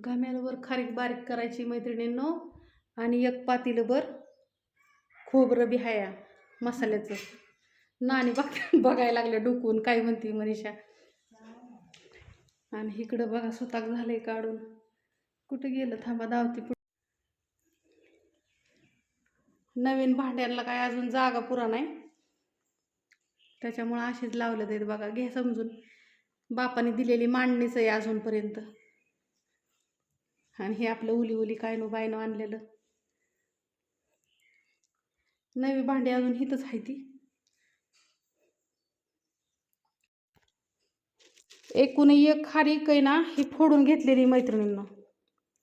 घाम्यांवर खारीक बारीक करायची मैत्रिणींनो. आणि एक पातीलभर खोबरं बी हाया मसाल्याचं. नाणी बघ बघायला लागल्या डुकून काय म्हणते मनीषा. आणि इकडं बघा स्वतः आहे काढून. कुठं गेलं? थांबा धावती नवीन भांड्यांना काय अजून जागा पुरा नाही. त्याच्यामुळं अशीच लावलं ते बघा. घे समजून. बापाने दिलेली मांडणीच आहे अजूनपर्यंत. आणि हे आपलं उली उली काय नो बायनो आणलेलं. नवी भांडी अजून हिथंच आहे ती. एकूण एक खारीक आहे ना ही फोडून घेतलेली मैत्रिणींना.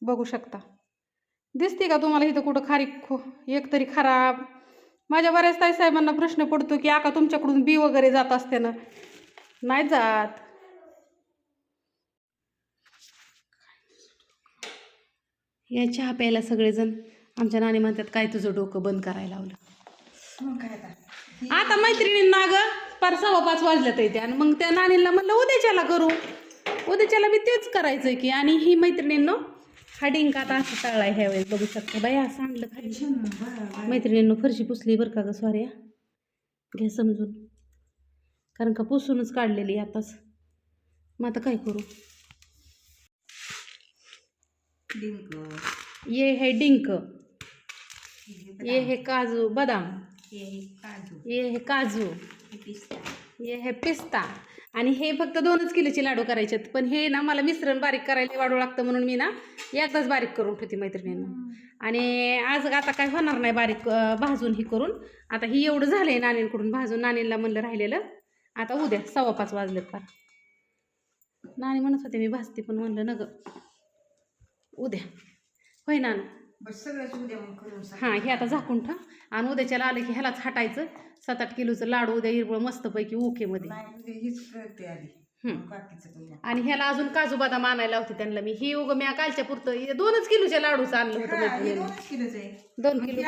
बघू शकता. दिसते का तुम्हाला इथं कुठं खारीक खो एक तरी खराब माझ्या बऱ्याच ताई साहेबांना प्रश्न पडतो की आका तुमच्याकडून बी वगैरे जात असते ना? नाही जात. या चहा प्यायला सगळेजण आमच्या नाणी म्हणतात काय तुझं डोकं बंद करायला लावलं? मग काय आता? आता मैत्रिणींना ग पार सव्वा पाच वाजल्यात येते आणि मग त्या नानीला म्हणलं उद्याच्याला करू. उद्याच्याला बी तेच करायचं की आणि ही मैत्रिणींनो हा डिंक आता असं टाळलाय ह्या वेळेस बघू शकता. बाई असं आणलं खाली. मैत्रिणींनो फरशी पुसली बरं का ग सॉऱ्या घ्या समजून. कारण का पुसूनच काढलेली आताच. मग आता काय करू? डिंक. ये हे डिंक. ये हे काजू बदाम. हे काजू. ये हे काजू. हे पिस्ता. हे हे पिस्ता. आणि हे फक्त दोनच किलोचे लाडू करायचे आहेत पण हे ना मला मिश्रण बारीक करायला वाढू लागतं म्हणून मी ना एकदाच बारीक करून ठेवते मैत्रिणींना. आणि आज आता काय होणार नाही बारीक भाजून ही करून. आता ही एवढं झालं आहे नानींकडून भाजून नानींला म्हणलं राहिलेलं. आता उद्या सव्वा पाच वाजलेत फार. नानी म्हणत होते मी भाजते पण म्हणलं न गं उद्या. होय ना. हां हे आता झाकून ठेव. आणि उद्याच्याला आलं की ह्यालाच हटायचं. सात आठ किलोचं लाडू उद्या हिरवळ मस्तपैकी ओकेमध्ये आणि ह्याला अजून काजू बदाम आणायला होते त्यांना मी. ही उग मी कालच्या पुरतं हे दोनच किलोच्या लाडूचं आणलं होतं दोन मग किलो.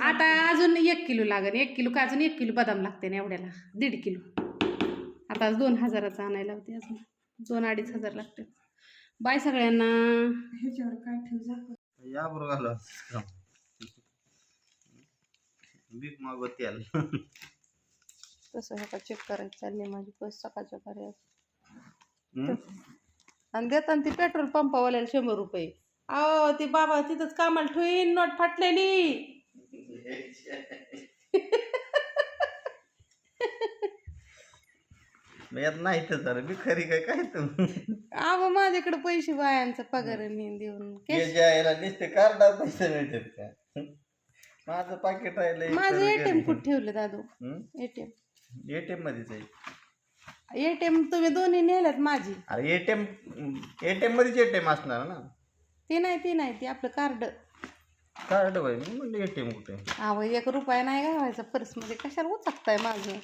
आता अजून एक किलो लागेल एक किलो काजून एक किलो बदाम लागते ना एवढ्याला. दीड किलो. आता दोन हजाराचं आणायला होते अजून. दोन अडीच हजार लागते. बाय सगळ्यांना. ह्याच्यावर काय ठेव झाकून या बरोबर आलो. भीक मागवत याल. तसं ह्या चेक करायचं चालले माझी बस सकाळच्या पर्यंत. आणि देताना ती पेट्रोल पंपावाल्याला शंभर रुपये. अहो ती बाबा तिथंच कामाला ठेवीन नोट फाटलेली. यात नाही तर जरा मी खरी काय काय तुम्ही? अहो माझ्याकडे पैसे बायांचा पगार मी देऊन. cash- आहे ना नुसते कार्डात पैसे मिळतात का? माझं पाकिट राहिलं माझं एटीएम कुठे ठेवलं दादू? एटीएम एटीएम मध्येच आहे. एटीएम तुम्ही दोन्ही नेल्यात माझी. अरे एटीएम एटीएम मध्येच एटीएम असणार ना? ती नाही ती नाही ती आपलं कार्ड. कार्ड बाई मी म्हणलं एटीएम कुठे? अहो एक रुपया नाही घालायचा पर्समध्ये कशाला उचकताय माझं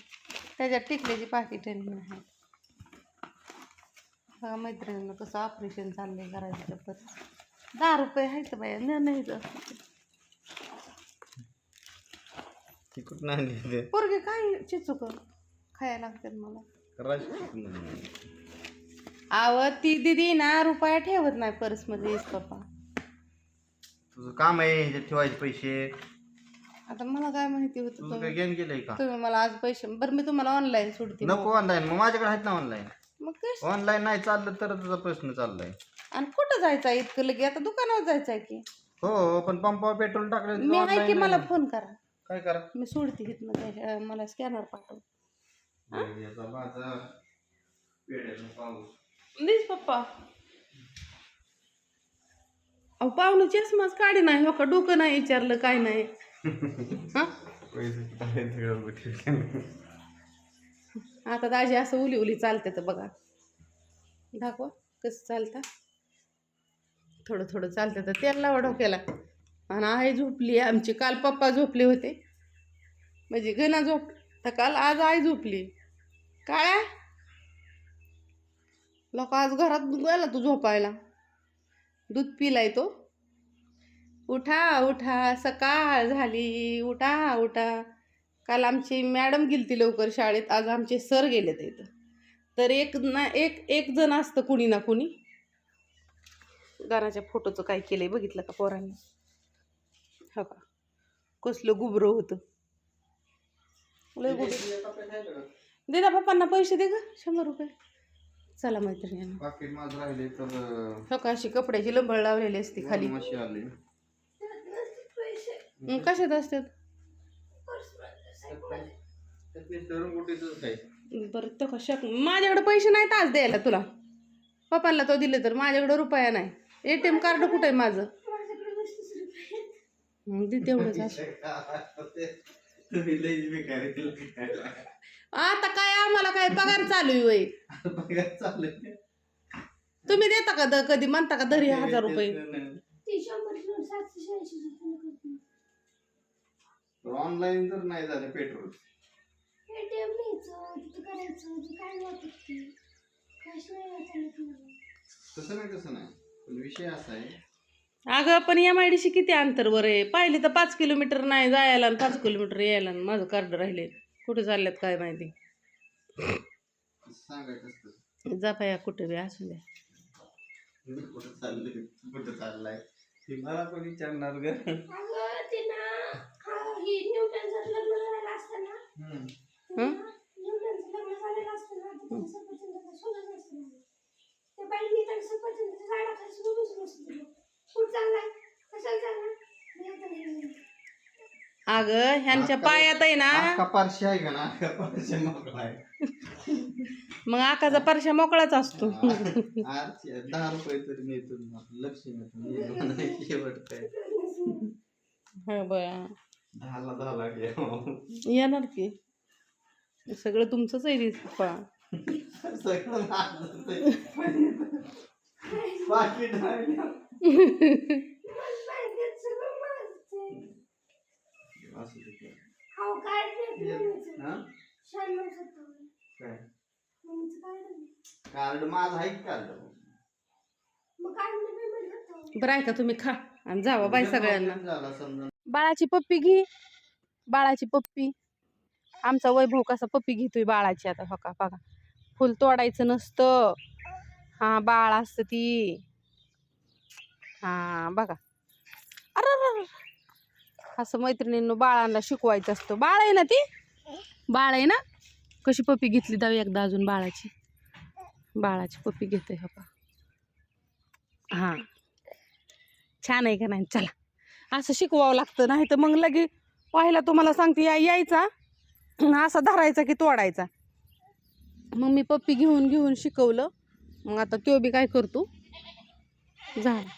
त्याच्यात टिकल्याची पाकिट नाही बघा मैत्रिणीनं कसं ऑपरेशन चाललंय करायचं पर्स दहा रुपये आहेत बाया न नाही ती कुठं आणली ते पोरगे काय चिचुक खायला लागतात मला? आव ती दिदी ना रुपया ठेवत नाही पर्समध्ये पप्पा. तुझं काम आहे ठेवायचे पैसे. आता मला काय माहिती होतं तुझं तुम्ही गेम केलंय का? तुम्ही मला आज पैसे बरं मी तुम्हाला ऑनलाईन सोडते नको ऑनलाईन मग माझ्याकडे आहेत ना ऑनलाईन मग कश ऑनलाईन नाही चाललं तर तुझा प्रश्न चाललाय. आणि कुठं जायचं आहे इतकं लगे? आता दुकानावर जायचं आहे की. हो पण पंपावर पेट्रोल टाकलं मी आहे की मला. फोन करा. काय करा? मी सोडते तिथनं अं, मला स्कॅनर पाठव. याचा माझा पेढ्याचा पाऊस. प्लीज पप्पा. अहो पाहुणं चष्माच काढे नाही हो का? डोकं नाही विचारलं काय नाही. आता दाजी असं उली उली चालते तर बघा. दाखवा कसं चालतं. थोडं थोडं चालतं तर तेल लावा डोक्याला. आणि आई झोपली आमची काल पप्पा झोपले होते. म्हणजे गणा झोप तर काल आज आई झोपली. काय लोक आज घरात गेला तू झोपायला. दूध पिलाय तो. उठा उठा सकाळ झाली. उठा उठा. काल आमची मॅडम गेलती लवकर शाळेत. आज आमचे सर गेले इथं. तर एक ना एक एक जण असतं कुणी ना कुणी. गाण्याच्या फोटोचं काय केलंय बघितलं का पोरांनी? हो का? कसलं गुबरं होतं. लय गुबरं. दे ना पप्पांना पैसे दे ग. शंभर रुपये. चला मैत्रिणी हो का? अशी कपड्याची लंबळ लावलेली असते खाली. हं, कशात असतात? बरं तर कशा माझ्याकडे पैसे नाहीत आज द्यायला तुला. पप्पांना तो दिले तर माझ्याकडे रुपया नाही. ए टी एम कार्ड कुठं आहे माझं? तेवढंच आता काय आम्हाला काय पगार चालू आहे वय? तुम्ही देता का द- कधी? म्हणता का दरी हजार रुपये? ऑनलाईन जर नाही झालं पेट्रोल तसं नाही तसं नाही. पण विषय असा आहे. अगं पण एम आय डी सी किती अंतरवर आहे? पाहिली तर पाच किलोमीटर नाही जायला आणि पाच किलोमीटर यायला आणि माझं कार्ड राहिले. कुठे चालल्यात काय माहिती? सांगायचं असतं जा पाया कुठे बी असू द्या. मी कुठं चाललंय कुठं चाललाय ती मला पण विचारणार ग. हम्म. हं? अगं ह्यांच्या पायात आहे ना पारशी आहे का ना? अख्खा पारशी मोकळा आहे. मग आकाचा परशा मोकळाच असतो. दहा रुपये तरी मिळतो लक्ष मिळतो शेवट काय? हा बया दहाला दहा लाख येणार की? सगळं तुमचंच आहे सगळं. हा? काय कार्ड माझं आहे कार्ड? बरं आहे का तुम्ही खा आणि जावा बाय सगळ्यांना. झाला समजा. बाळाची पप्पी घे. बाळाची पप्पी. आमचा वैभव कसा पप्पी घेतोय बाळाची आता हो का बघा. फुल तोडायचं नसतं. हा बाळ असतं ती. हा बघा. अरे असं मैत्रिणींनो बाळांना शिकवायचं असतं. बाळ आहे ना ती? बाळ आहे ना? कशी पप्पी घेतली जाऊ एकदा अजून बाळाची? बाळाची पप्पी घेते हो का? हां. छान आहे का नाही? चला. असं शिकवावं लागतं. नाही तर मग लगे पाहिला तुम्हाला सांगते या यायचा. असा धरायचा की तोडायचा. मग मी पप्पी घेऊन घेऊन शिकवलं. मग आता तो बी काय करतो? झालं.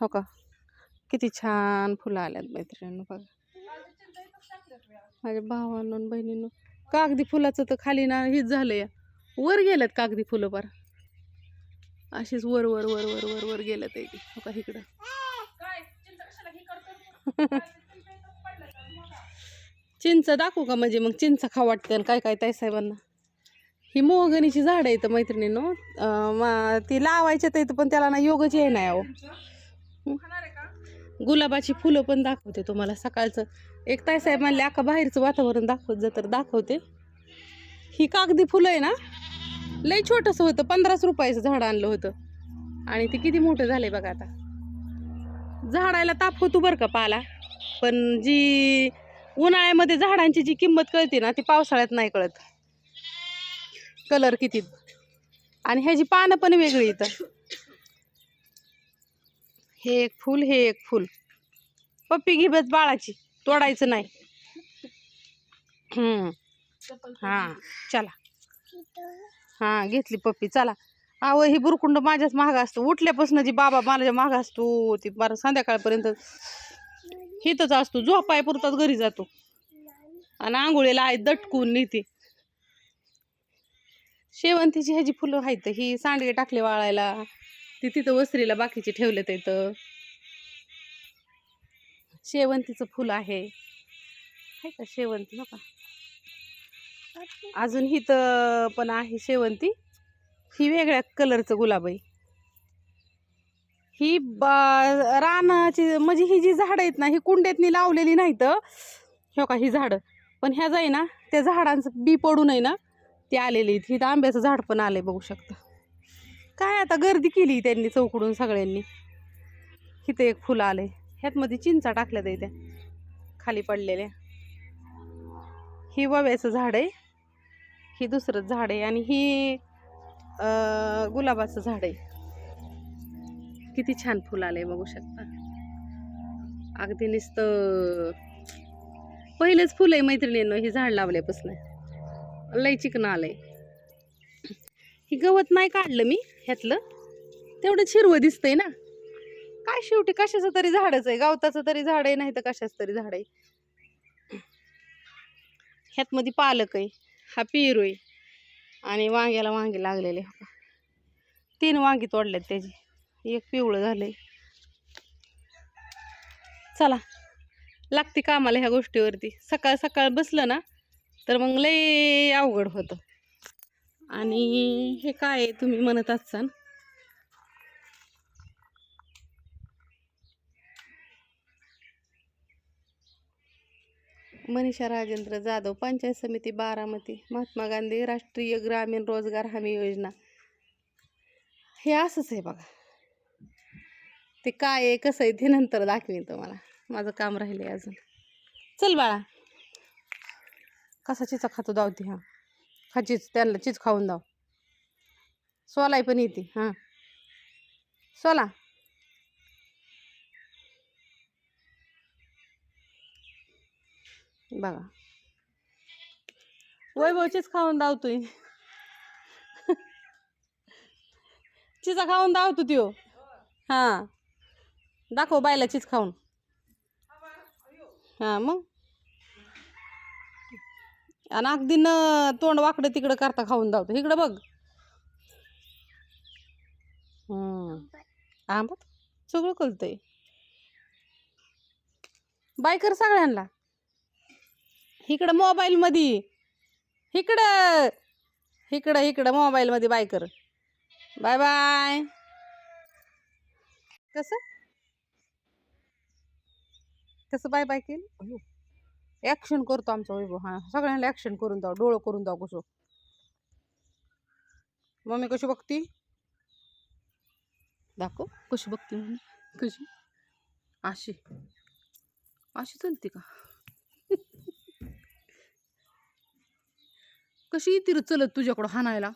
हो का? किती छान फुलं आल्यात मैत्रिणींनो बघा. माझ्या भावांनो आणि बहिणींनो कागदी फुलाचं तर खाली ना हेच झालं या वर गेल्यात कागदी फुलं बार. अशीच वर वर वर वर वर वर गेलं ते हो का? इकडं. चिंच दाखवू का म्हणजे मग चिंच खा वाटतं आणि काय काय ताई साहेबांना? ही मोहगणीची झाडं आहेत तर अं, मा ती लावायच्या तर पण त्याला ना योगच आहे नाही अहो. गुलाबाची फुलं पण दाखवते तुम्हाला सकाळचं. एक ताईसाहेब म्हणले अख्खा बाहेरचं वातावरण दाखवत जा तर दाखवते. ही कागदी फुलं आहे ना? लई छोटंसं होतं पंधराच रुपयाचं झाड आणलं होतं. आणि ते किती मोठं झालंय बघा आता. झाडायला ताप होतो बरं का पाला. पण जी उन्हाळ्यामध्ये झाडांची जी किंमत कळते ना ती पावसाळ्यात नाही कळत. कलर किती. आणि ह्याची पानं पण वेगळी इथं. हे एक फूल हे एक फूल. पप्पी घे बाळाची तोडायचं नाही. हम्म. हां चला. हां घेतली पप्पी चला. अहो ही बुरकुंड माझ्याच महाग असतो. उठल्यापासून जी बाबा माझ्या महाग असतो ती बरं संध्याकाळपर्यंत हिथंच असतो. झोपाय पुरताच घरी जातो. आणि आंघोळीला आहे दटकून नेते. शेवंतीची ह्याची फुलं आहेत ही सांडगे टाकले वाळायला. ती तिथं वस्त्रीला बाकीचे ठेवलेत इथं शेवंतीचं फुल आहे. का शेवंती? नका अजून हिथं पण आहे शेवंती. ही वेगळ्या कलरचं गुलाब आहे ही बा रानाची म्हणजे ही जी झाडं आहेत ना ही कुंड्यातनी लावलेली नाहीत. हो का ही झाडं. पण ह्या जाई ना त्या झाडांचं बी पडू नये ना ते आलेली आहेत. इथं आंब्याचं झाड पण आलं आहे बघू शकता. काय आता गर्दी केली त्यांनी चौकडून सगळ्यांनी. इथं एक फुलं आलं ह्यात मध्ये चिंचा टाकल्यात आहे त्या खाली पडलेल्या. ही वव्याचं झाड आहे. ही दुसरं झाड आहे. आणि ही गुलाबाचं झाड आहे. किती छान फुलं आलंय बघू शकता. अगदी नुसतं पहिलेच फुलं आहे मैत्रिणींनो हे झाड लावल्यापासून. लय चिकन आलंय. हे गवत नाही काढलं मी ह्यातलं. तेवढं हिरवं दिसतंय ना. काय शेवटी कशाचं तरी झाडच आहे गवताचं तरी झाड आहे नाही तर कशाचं तरी झाड आहे. ह्यात मध्ये पालक आहे हा पेरू आहे. आणि वांग्याला वांगे लागलेले. हो का. तीन वांगी तोडलेत त्याची. एक पिवळं झालंय. चला लागते कामाला ह्या गोष्टीवरती. सकाळ सकाळ बसलं ना तर मग लय अवघड होतं. आणि हे काय आहे तुम्ही म्हणत असाल मनीषा राजेंद्र जाधव पंचायत समिती बारामती महात्मा गांधी राष्ट्रीय ग्रामीण रोजगार हमी योजना. हे असंच आहे बघा. ते काय आहे कसं आहे ते नंतर दाखवेन तुम्हाला. माझं काम राहिलं आहे अजून. चल बाळा. कसा चिचा खातो दावती हां. हा चीज त्यांना चीज खाऊन दाव सोलाय पण येते हां. सोला. बघा. वैभवचीच खाऊन धावतोय. चिचा खाऊन धावतो त्यो. हां. दाखव बायला चीज खाऊन. हां मग? आणि अगदी न तोंड वाकडं तिकडं करता खाऊन धावतो. इकडं बघ. हम्म. हा सगळं कळतंय. बाय कर सगळ्यांना. इकडं मोबाईल मध्ये इकडं. इकडं इकडं मोबाईल मध्ये बाय कर. बाय बाय कसं? कसं बाय बाय केलं? ॲक्शन करतो आमचा वैभव. हां सगळ्यांना ॲक्शन करून द्या डोळं करून द्या कसं. मम्मी कशी बघती? दाखव कशी बघती मम्मी? कशी? अशी अशी चलते का? कशी येते चलत तुझ्याकडं हाणायला?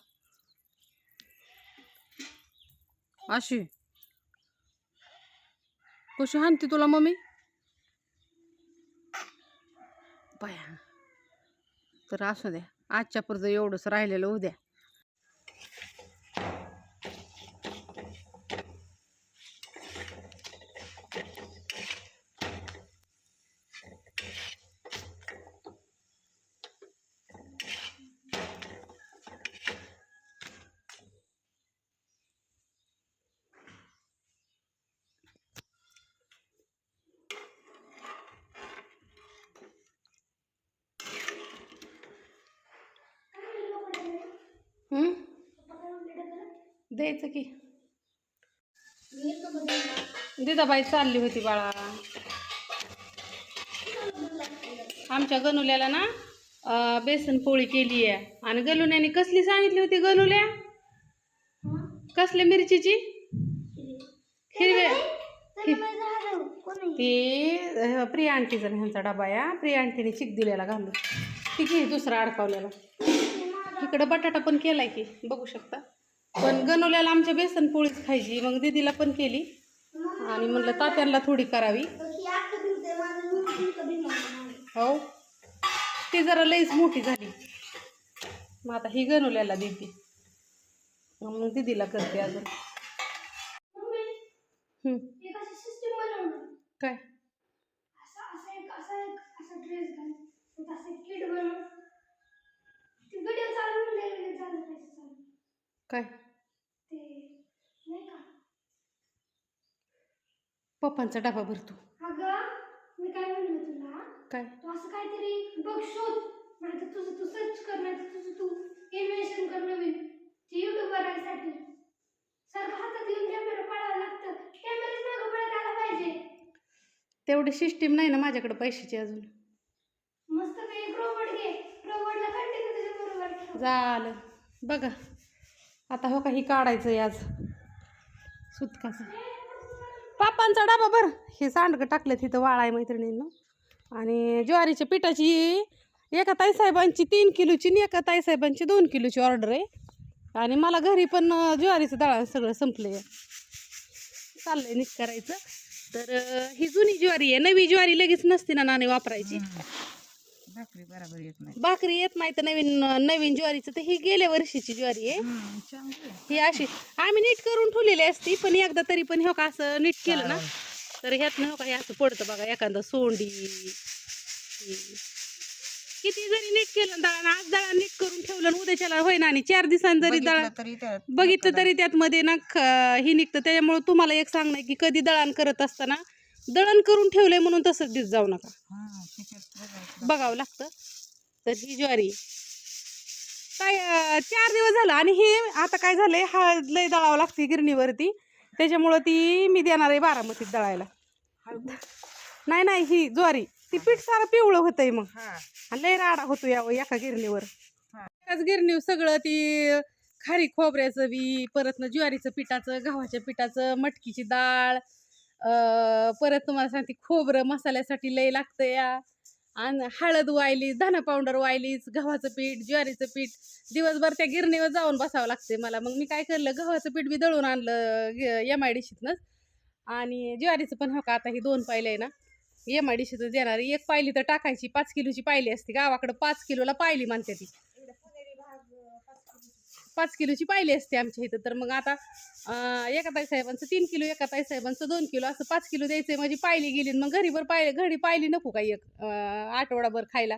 अशी. कशी हाणते तुला मम्मी? बाया. तर असू द्या. आजच्या परत एवढंच राहिलेलं उद्या द्यायचं की. दिदाबाई चालली होती बाळा. आमच्या गनुल्याला ना बेसन पोळी केली आहे. आणि गलुण्याने कसली सांगितली होती गनुल्या कसल्या मिरचीची? हिरव्या. ती प्रिया आंटीचा ह्यांचा डबा या प्रिया आंटीने चिक दिलेला घालून. ती घे दुसरा अडकावलेला. इकडं बटाटा पण केलाय की बघू शकता. पण गणवल्याला आमच्या बेसन पोळीच खायची मग दीदीला पण केली. आणि म्हणलं तात्यांना थोडी करावी. हो. ती जरा लईच मोठी झाली. मग आता ही गणवल्याला देते. मग दीदीला करते अजून. काय? काय? काय पप्पांचा डबा भरतो मी काय म्हणलं तुला? काय? तू असं काहीतरी बघ शोध. नाही तर तुझं तू सर्च कर नाही तर तुझं तू इन्व्हेन्शन कर नवीन. ते युट्यूब करायसाठी सारखं हातात घेऊन कॅमेरा पळावं लागतं. कॅमेराच मागं पळत आला पाहिजे. तेवढी सिस्टीम नाही ना माझ्याकडे पैशाची अजून. मस्त काही रोबोट घे. रोबोटला कंटिन्यू तुझ्या बरोबर ठेव. झालं. बघा. आता हो काही काढायचं आहे आज. सुतकाचं. पापांचा डबा बर हे सांडगं टाकलं तिथं वाळाय मैत्रिणींना. आणि ज्वारीच्या पिठाची एका ताईसाहेबांची तीन किलोची आणि एका ताईसाहेबांची दोन किलोची ऑर्डर आहे. आणि मला घरी पण ज्वारीचं डाळ सगळं संपलं आहे चाललंय नीट करायचं. तर ही जुनी ज्वारी आहे. नवी ज्वारी लगेच नसते ना नाणे वापरायची. भाकरी बरोबर येत नाही. भाकरी येत नाही तर नवीन नवीन ज्वारीचं तर ही गेल्या वर्षीची ज्वारी आहे. हम्म, चांगलं आहे. ही अशी आम्ही नीट करून ठेवलेली असती पण एकदा तरी पण हो का असं नीट केलं ना तर ह्यात हो का हे असं पडतं बघा एखादं सोंडी. ही. किती जरी नीट केलं दळण आज दळण नीट करून ठेवलं आणि उद्याच्याला होईना आणि चार दिवसांनी जरी दळण बघितलं तरी त्यात बघितलं तरी त्यात मध्ये ना ख- ही निघतं. त्याच्यामुळे तुम्हाला एक सांगणं आहे की कधी दळण करत असताना दळण करून ठेवलंय म्हणून तसंच दिस जाऊ नका. हा. बघावं लागतं. तर ही ज्वारी. काय चार दिवस झालं आणि हे आता काय झालंय हळद लय दळावं लागते गिरणीवरती. त्याच्यामुळं ती मी देणार आहे बारामतीत दळायला. नाही नाही ही ज्वारी. ती पीठ सारं पिवळं होतंय मग. लय राडा होतो या एका गिरणीवर. एकाच गिरणीवर सगळं ती खारी खोबऱ्याचं बी परत ज्वारीचं पिठाचं गव्हाच्या पिठाचं मटकीची डाळ परत तुम्हाला सांगते खोबरं मसाल्यासाठी लय लागतं या. आणि हळद वायली धना पावडर वायलीच गव्हाचं पीठ ज्वारीचं पीठ. दिवसभर त्या गिरणीवर जाऊन बसावं लागते मला. मग मी काय करलं गव्हाचं पीठ बी दळून आणलं एम आय डी आणि ज्वारीचं पण हो का आता ही दोन पायले आहे ना. एम आय डी शीतच देणार. एक पायली तर टाकायची पाच किलोची पायली असते. गावाकडं पाच किलोला पायली म्हणते ती. पाच किलोची पाहिली असते आमच्या इथं. तर मग आता एका ताई साहेबांचं तीन किलो एका ताई साहेबांचं दोन किलो असं पाच किलो द्यायचं आहे माझी पायली गेली आणि मग घरीभर पाय घरी पायली नको काही एक आठवडाभर खायला.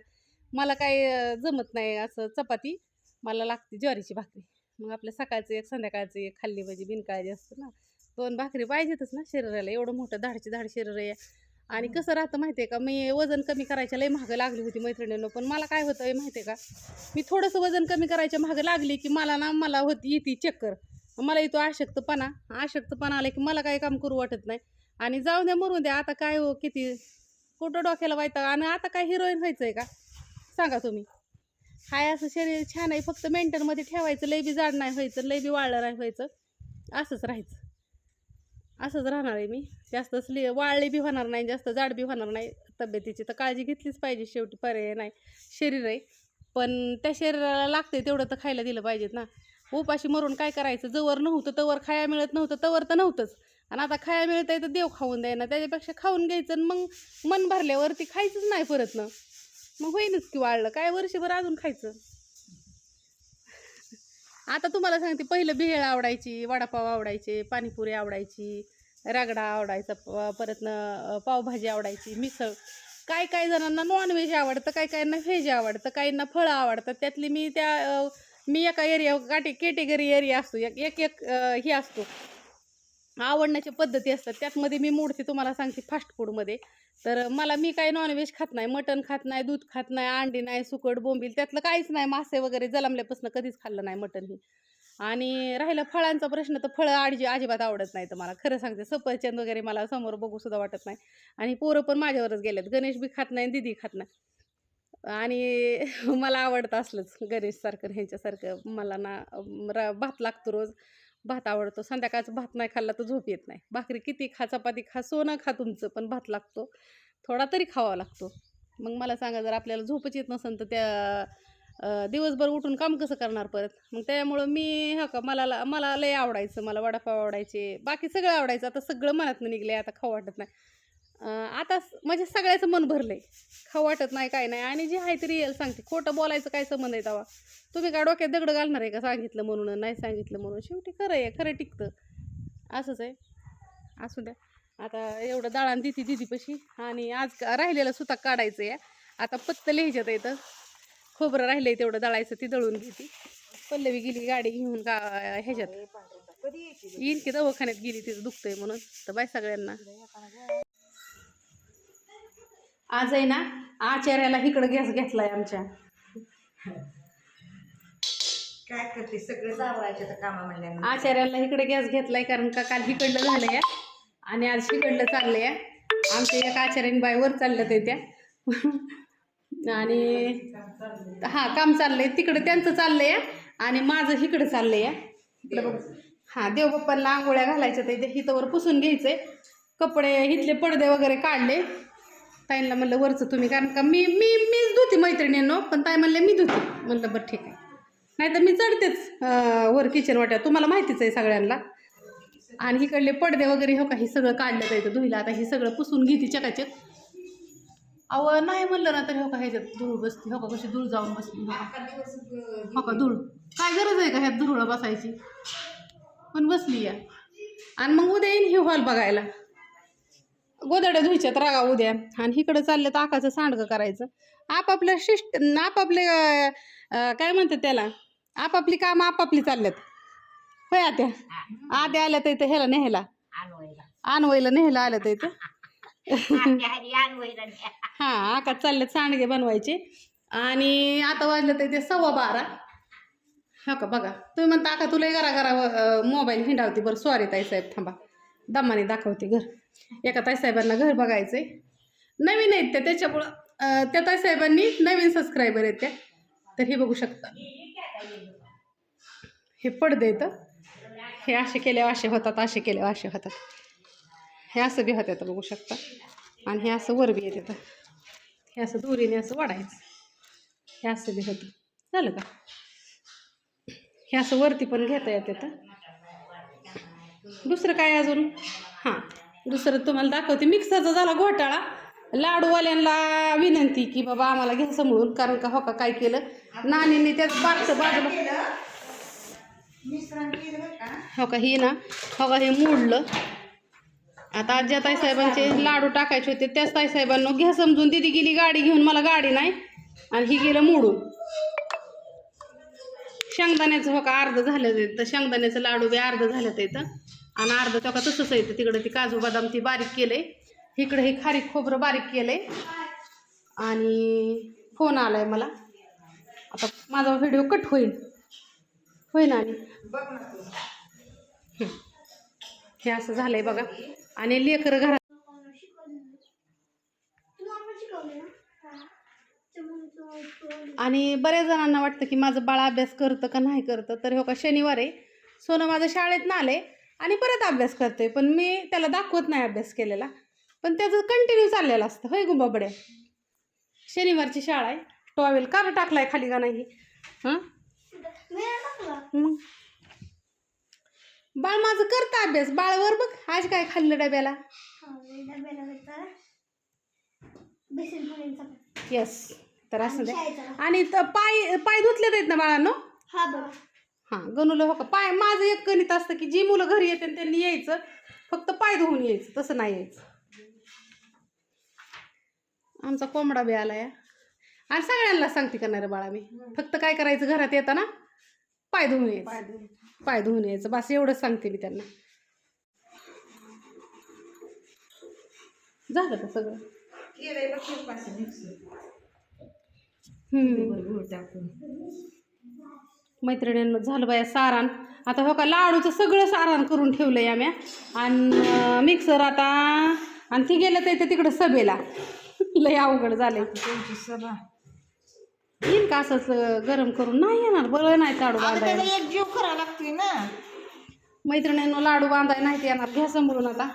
मला काय जमत नाही असं चपाती. मला लागते ज्वारीची भाकरी. मग आपल्या सकाळचं एक संध्याकाळचं एक खाल्ली म्हणजे बिनकाळजी असतं ना. दोन भाकरी पाहिजेतच ना शरीराला. एवढं मोठं धाडची धाड शरीर आहे. आणि कसं राहतं माहिती आहे का? मी वजन कमी करायच्या लय महागं लागली होती मैत्रिणीनं पण मला काय होतं माहिती आहे का? मी थोडंसं वजन कमी करायच्या मागं लागली की मला ना मला होती येते चक्कर. मला येतो आशक्तपणा. आशक्तपणा आला की मला काही काम करू वाटत नाही. आणि जाऊ द्या मरून द्या आता काय हो किती? कुठं डोक्याला वायता आणि आता काय हिरोईन व्हायचं आहे का? सांगा तुम्ही. हाय असं शरीर छान आहे फक्त मेंटेनमध्ये ठेवायचं लय बी जाड नाही व्हायचं लय बी वाळलं नाही व्हायचं असंच राहायचं. असंच राहणार आहे मी. जास्त स्ली वाळले बी होणार नाही जास्त जाड बी होणार नाही तब्येतीची. तर काळजी घेतलीच पाहिजे शेवटी पर्याय नाही. शरीर आहे. पण त्या शरीराला लागते तेवढं तर खायला दिलं पाहिजेत ना. उपाशी मरून काय करायचं? जवळ नव्हतं तवर खाया मिळत नव्हतं तवर तर नव्हतंच. आणि आता खाया मिळत आहे तर देव खाऊन द्यायना. त्याच्यापेक्षा खाऊन घ्यायचं आणि मग मन भरल्यावरती खायचंच नाही परत ना. मग होईनच की वाळलं. काय वर्षभर अजून खायचं? आता तुम्हाला सांगते पहिलं भेळ आवडायची वडापाव आवडायचे पाणीपुरी आवडायची रगडा आवडायचा परत पावभाजी आवडायची मिसळ. काय काय जणांना नॉनव्हेज आवडतं काय काहींना व्हेज आवडतं काहींना फळं आवडतं. त्यातली मी त्या मी एका एरिया काटे कॅटेगरी एरिया असतो एक एक एक हे असतो. आवडण्याच्या पद्धती असतात. त्यातमध्ये मी मोडते तुम्हाला सांगते फास्ट फूडमध्ये तर मला मी काय नॉनव्हेज खात नाही मटण खात नाही दूध खात नाही अंडी नाही सुकट बोंबील त्यातलं काहीच नाही. मासे वगैरे जलमल्यापासून कधीच खाल्लं नाही मटण ही. आणि राहिलं फळांचा प्रश्न तर फळं आडजी अजिबात आवडत नाही तर मला. खरं सांगते सफरचंद वगैरे मला समोर बघू सुद्धा वाटत नाही. आणि पोरं पण माझ्यावरच गेलेत. गणेश बी खात नाही दिदी खात नाही. आणि मला आवडतं असलंच गणेशसारखं ह्यांच्यासारखं. मला ना भात लागतो रोज. भात आवडतो. संध्याकाळचं भात नाही खाल्ला तर झोप येत नाही. भाकरी किती खा चपाती खा सोनं खा तुमचं पण भात लागतो. थोडा तरी खावा लागतो. मग मला सांगा जर आपल्याला झोपच येत नसेल तर त्या दिवसभर उठून काम कसं करणार परत? मग त्यामुळं मी हा का मला मला लय आवडायचं. मला वडापाव आवडायचे. बाकी सगळं आवडायचं. आता सगळं मनातनं निघले आता खाऊ वाटत नाही. आता म्हणजे सगळ्याचं मन भरलं आहे खाऊ वाटत नाही काय नाही. आणि जे आहे ते रिअल सांगते. खोटं बोलायचं काय संबंध आहे तेव्हा? तुम्ही काय डोक्यात दगड घालणार आहे का सांगितलं म्हणून नाही सांगितलं म्हणून? शेवटी खरं आहे खरं टिकतं. असंच आहे. असू द्या. आता एवढं दाळान दिती दिदीपाशी आणि आज का- राहिलेलं सुद्धा काढायचं आहे. आता पत्त लिहायच्यात येतं खोबरं राहिलं आहे तेवढं दळायचं ती दळून घेते. पल्लवी गेली गाडी घेऊन का ह्याच्यात? येईल की दवाखान्यात गेली तिथं दुखतंय म्हणून. तर बाय सगळ्यांना. आज आहे ना आचार्याला इकडं गॅस घेतलाय आमच्या. काय करते? सगळं जावरायचे तर कामा म्हणल्यानं आचार्याला इकडे गॅस घेतलाय कारण का काल हिकडलं झालंय आणि आज हिकडलं चाललंय. आमच्या एका आचार्याने बाईवर चाललं ते त्या. आणि हा काम चाललंय. तिकडं त्यांचं चाललंय आणि माझं इकडं चाललंय. इकडे बघ. हां देवबाप्पांना आंघोळ्या घालायच्या तर इथे हिथं पुसून घ्यायचे कपडे इथले पडदे वगैरे काढले. ताईंना म्हणलं वरचं तुम्ही कारण का मी मी मीच धुते मैत्रिणींनो पण ताई म्हणले मी धुते. म्हणलं बरं ठीक आहे. नाही तर मी चढतेच वर किचन वाट्यात तुम्हाला माहितीच आहे सगळ्यांना. आणि इकडले पडदे वगैरे हो का हे सगळं काढलं जायचं धुईला. आता हे सगळं पुसून घेते चकाचक अहो नाही म्हणलं ना तर हो का ह्याच्यात धूळ बसते हो का कशी धूळ जाऊन बसली हो, हो का धूळ. काय गरज आहे का ह्यात धुळं बसायची? पण बसली या. आणि मग उद्या येईन हे हॉल बघायला. गोदड्या धुयच्यात रागा उद्या. आणि इकडं चाललं तर आकाचं सांडगं करायचं. आपापल्या शिष्ट आपापले काय म्हणतात त्याला? आपापली कामं आपापली चालल्यात. होय आत्या? आद्या आल्या तर इथं ह्याला नेहला आणवायला नेहला आल्या तर इथं. हा आकाश चाललेत सांडगे बनवायचे. आणि आता वाजलं तर ते सव्वा बारा. हो का? बघा. तुम्ही म्हणता आका तुला घरा घरा मोबाईल हिंडावते. बरं सॉरी ताईसाहेब थांबा. दमाने दाखवते घर. एका ताईसाहेबांना घर बघायचं आहे नवीन आहेत त्या त्याच्यामुळं त्या ताईसाहेबांनी नवीन सबस्क्रायबर आहेत त्या. तर हे बघू शकता. हे पडदे तर हे. असे केल्यावर असे होतात असे केल्यावर असे होतात. हे असं बी होतं बघू शकता. आणि हे असं वर बी येते तर हे असं दोरीने असं वाढायचं. हे असं बी होतं. झालं का? हे असं वरती पण घेता येत येतं दुसरं काय अजून? हां. दुसरं तुम्हाला दाखवते मिक्सरचा झाला घोटाळा. लाडूवाल्यांना विनंती की बाबा आम्हाला घ्या समोरून कारण का हो का काय केलं? नानीने त्याच बागचं बाजूला हो का हे ना हो का हे मोडलं. आता ज्या ताईसाहेबांचे लाडू टाकायचे होते त्याच ताईसाहेबांना घ्या समजून दिदी गेली गाडी घेऊन मला गाडी नाही आणि ही गेलं मोडून. शेंगदाण्याचं हो का अर्ध झालं तर शेंगदाण्याचं लाडू बी अर्ध झालं ते आणि अर्धा चौका तसंच येतं तिकडं ती काजू बदाम ती बारीक केलंय. इकडं हे खारीक खोबरं बारीक केलंय. आणि फोन आलाय मला. आता माझा व्हिडिओ कट होईल. होईल आणि. हे. असं झालंय बघा. आणि लेकरं घरात आणि बऱ्याच जणांना वाटतं की माझं बाळ अभ्यास करतं का नाही करतं. तर हो का शनिवार आहे. सोनं माझं शाळेत ना आले आणि परत अभ्यास करतोय पण मी त्याला दाखवत नाही अभ्यास केलेला. पण त्याचं कंटिन्यू चाललेलं असतं. होय गुंबाबड्या शनिवारची शाळा आहे. टॉवेल का बरं टाकलाय खाली का नाही? हां. मग? बाळ माझं करतं अभ्यास. बाळवर बघ. आज काय खाल्लं डब्याला? हा. येस तर असं द्या. आणि पाय पाय धुतलेत आहेत ना बाळांनो? हा गणूला हो का? पाय माझं एक गणित असतं की जी मुलं घरी येते त्यांनी यायचं फक्त पाय धुवून यायचं तसं नाही यायचं. आमचा कोंबडा बी आला या आणि सगळ्यांना सांगते करणार बाळा मी फक्त काय करायचं घरात येताना पाय धुवून यायचं. पाय धुवून यायचं. बस एवढंच सांगते मी त्यांना. झालं का सगळं? हम्म. मैत्रिणींना झालं बाया सारण आता हो का लाडूचं सगळं सारण करून ठेवलंय आम्ही. आणि मिक्सर आता आणि ती गेलं तर तिकडं सभेला. लय अवघड त्यांची सभा. येईल का असंच गरम करून? नाही येणार बरं नाही लाडू आता बांधायला. एक जीव करावा लागतोय ना. मैत्रिणींना लाडू बांधायला नाही येणार. घ्या समोरून आता.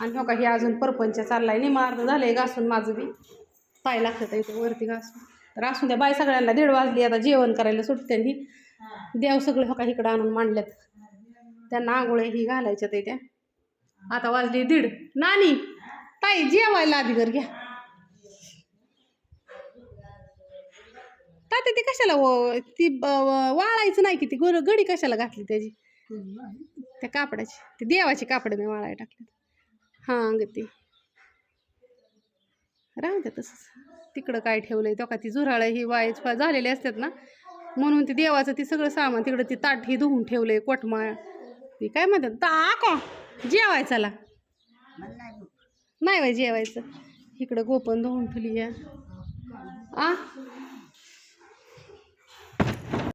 आणि हो का हे अजून परपंच चाललाय. निमा अर्ध झालंय घासून माझं बी. पाय लागतं इथे वरती घासून. तर असून द्या बाय सगळ्यांना दीड वाजली आता जेवण करायला सुटत्यांनी देव सगळे हो का इकडं आणून मांडल्यात. त्यांना आंघोळे ही घालायच्या ते त्या. आता वाजली दीड. नानी ताई जेवायला आधी घर घ्या. ताते ती कशाला व- ती वाळायचं नाही की ती गोर गडी कशाला घातली त्याची? त्या कापडाची ती देवाची कापड मी वाळायला टाकली. हां ग ती. राहू द्या तसंच. तिकडं काय ठेवलं आहे तो का ती झुराळं ही वायच झालेले असतात ना. म्हणून ती देवाचं ती सगळं सामान तिकडं ती ताट ही धुवून ठेवलं आहे कोटमाळ. ती काय म्हणतात ता का जेवायचाला नाही बाई जेवायचं. इकडं गोपन धुवून ठेवली या. आ?